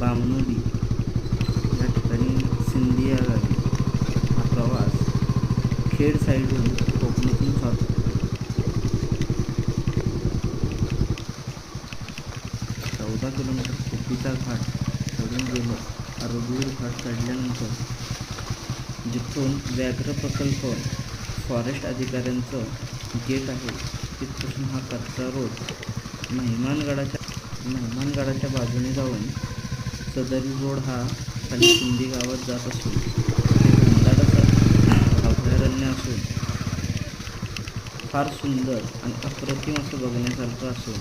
रामनदी या ठिकाणी सिंधिया गावी हा प्रवास खेड साईडहून कोकणातून चालतो. चौदा किलोमीटर कुपीचा घाट चढून गेलो रघुवीर घाट चढल्यानंतर जिथून व्याघ्र प्रकल्प फॉरेस्ट अधिकाऱ्यांचं गेट आहे तिथपासून हा कच्चा रोड मेहमानगडाच्या मेहमानगडाच्या बाजूने जाऊन सदरी रोड हा खाली सिंधी गावात जात असून अभयारण्य असून फार सुंदर आणि अप्रतिम असं बघण्यासारखं असून